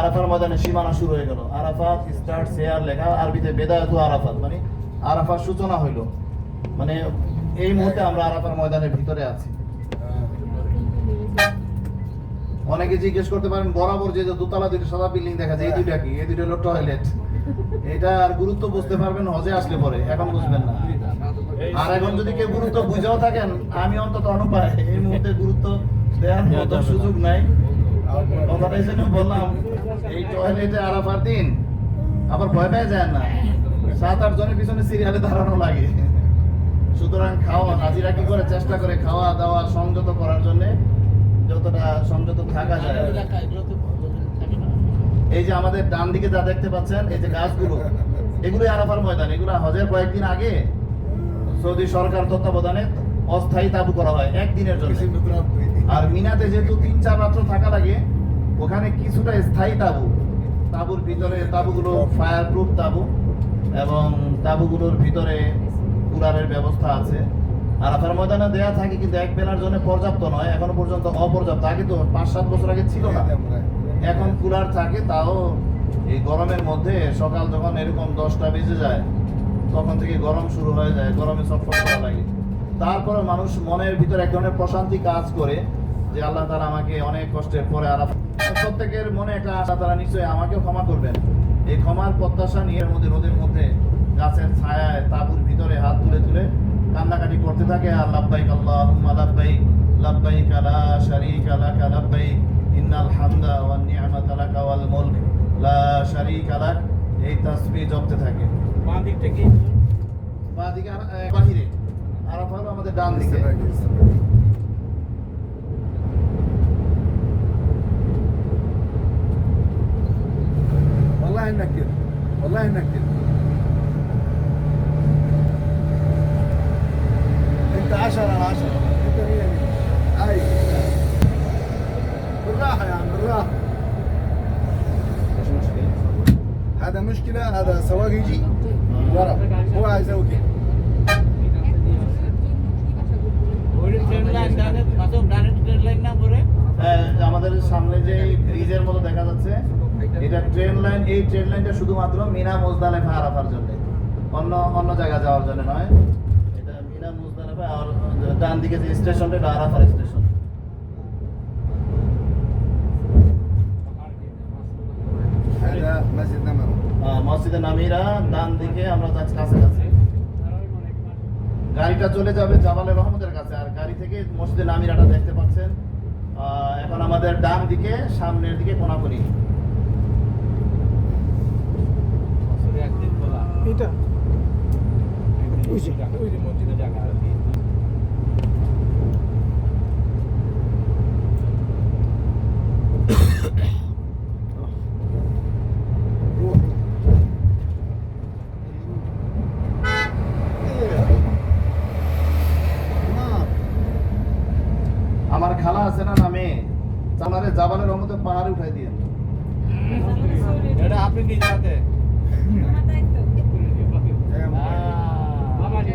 আরাফার সীমানা শুরু হয়ে গেল। স্টার্ট শেয়ার লেখা, আরবিতে বেদায়াতু আরাফাত মানে আরাফার সূচনা হইল। মানে এই মুহূর্তে আমরা আরাফার ময়দানের ভিতরে আছি। অনেকে জিজ্ঞেস করতে পারেন, বরাবর যে দোতলা দুটো সাদা বিল্ডিং দেখা যায়, এই দুইটা কি? এই হলো টয়লেট এটা আর গুরুত্ব বুঝতে পারবেন, হজে আসলে পরে, এখন বুঝবেন না। আর এখন যদি কেউ গুরুত্ব বুঝেও থাকেন, আমি অন্তত অনুপায় এই মুহূর্তে গুরুত্ব দেওয়ার মতো সুযোগ নাই। কথাটা এই জন্য বললাম এই টয়লেটে আরাফার দিন আবার ভয় পেয়ে যায় না সাত আট জনের পিছনে সিরিয়ালে দাঁড়ানো লাগে সুতরাং খাওয়া হাজিরা কি করে চেষ্টা করে খাওয়া দাওয়া সংযত করার জন্য যতটা সংযত থাকা যায় এই যে আমাদের ডান দিকে যা দেখতে পাচ্ছেন, এই যে গাছগুলো, এগুলোই আরাফার ময়দান, এগুলো হজের কয়েকদিন আগে সৌদি সরকার তত্ত্বাবধানে অস্থায়ী তাবু করা হয় একদিনের জন্য। আর মিনাতে যেহেতু তিন চার রাত্র থাকা লাগে ওখানে কিছুটা স্থায়ী তাবু। তাবুর ভিতরে তাবুগুলো ফায়ার প্রুফ তাবু এবং তাবুগুলোর ভিতরে কুলারের ব্যবস্থা আছে। আরাফার ময়দানে দেয়া থাকে কিন্তু এক বেলার জন্য পর্যাপ্ত নয় এখনও পর্যন্ত অপর্যাপ্ত। আগে তো পাঁচ সাত বছর আগে ছিল না। এখন কুলার থাকে তাও এই গরমের মধ্যে সকাল যখন এরকম দশটা বেজে যায় তখন থেকে গরম শুরু হয়ে যায় গরমে ছটফট করা লাগে। তারপরে মানুষ মনের ভিতরে এক ধরনের প্রশান্তি কাজ করে যে আল্লাহ তারা আমাকে অনেক কষ্টের পরে আর প্রত্যেকের মনে একটা আশা তারা নিশ্চয়ই আমাকেও ক্ষমা করবেন। এই ক্ষমার প্রত্যাশা নিয়ে মধ্যে রোদের মধ্যে গাছের ছায়ায় তাবুর ভিতরে হাত তুলে তুলে কান্নাকাটি করতে থাকে, আর লাব্বাইক আল্লাহুম্মা লাব্বাইক লাব্বাইক লা শারীকা লাকা, লাব্বাইক ইন্নাল হামদা ওয়ান নি'মাতা লাকা ওয়াল মুলক, লা শারীকা লাক, এই তাসবিহ জপতে থাকে। বাঁ ডান দিকে والله انك كده والله انك كده انت 10 على 10 انت 100 100 ايوه بالراحه يا عم بالراحه هذا مشكله هذا سواق يجي ورا هو عايز يسوي كده লাইন না হ্যাঁ, আমাদের সামনে যে ব্রিজের মতো দেখা যাচ্ছে এটা ট্রেন লাইন এই ট্রেন লাইনটা শুধুমাত্র মিনা আরাফার জন্য। অন্য অন্য জায়গা যাওয়ার জন্য নয়। এটা মিনা আর ডান দিকে যে স্টেশনটা এটা আরাফার স্টেশন। মসজিদে নামিরা ডান দিকে আমরা কাছাকাছি। গাড়িটা চলে যাবে জাবালে রহমতের কাছে। আর গাড়ি থেকে মসজিদে নামিরাটা দেখতে পাচ্ছেন। আহ, এখন আমাদের ডান দিকে সামনের দিকে কোনাকুনি। এটা ওই যে ওই যে মসজিদের জায়গা। আমার খালা আছে না নামে ওনারে জাবালের রহমতের পাহাড়ে উঠাই দিয়ে। এটা আপনি নিজে হাতে? আমার আহ,